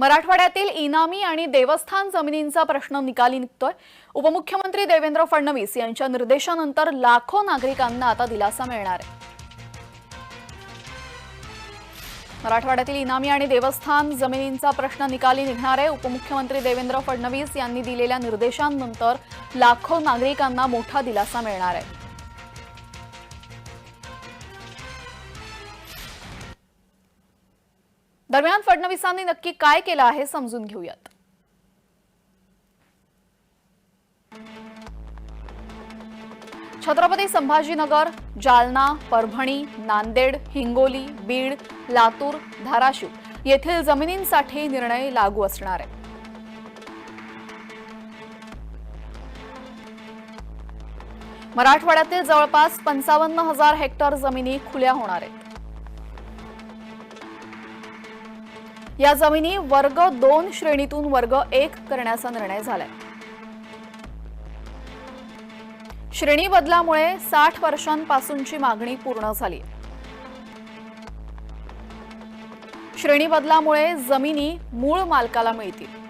मराठवाड्यातील इनामी आणि देवस्थान जमिनींचा प्रश्न निकाली निघतोय. उपमुख्यमंत्री देवेंद्र फडणवीस यांच्या निर्देशानंतर लाखो नागरिकांना आता दिलासा मिळणार आहे. मराठवाड्यातील इनामी आणि देवस्थान जमिनींचा प्रश्न निकाली निघणार आहे. उपमुख्यमंत्री देवेंद्र फडणवीस यांनी दिलेल्या निर्देशांनंतर लाखो नागरिकांना मोठा दिलासा मिळणार आहे. दरम्यान फडणवीसांनी नक्की काय केलं आहे समजून घेऊयात. छत्रपती संभाजीनगर जालना परभणी नांदेड हिंगोली बीड लातूर धाराशिव येथील जमिनींसाठी निर्णय लागू असणार आहे. मराठवाड्यातील जवळपास पंचावन्न हजार हेक्टर जमिनी खुल्या होणार आहेत. या जमिनी वर्ग दोन श्रेणीतून वर्ग एक करण्याचा निर्णय झालाय. श्रेणी बदलामुळे साठ वर्षांपासूनची मागणी पूर्ण झाली. श्रेणी बदलामुळे जमिनी मूळ मालकाला मिळतील.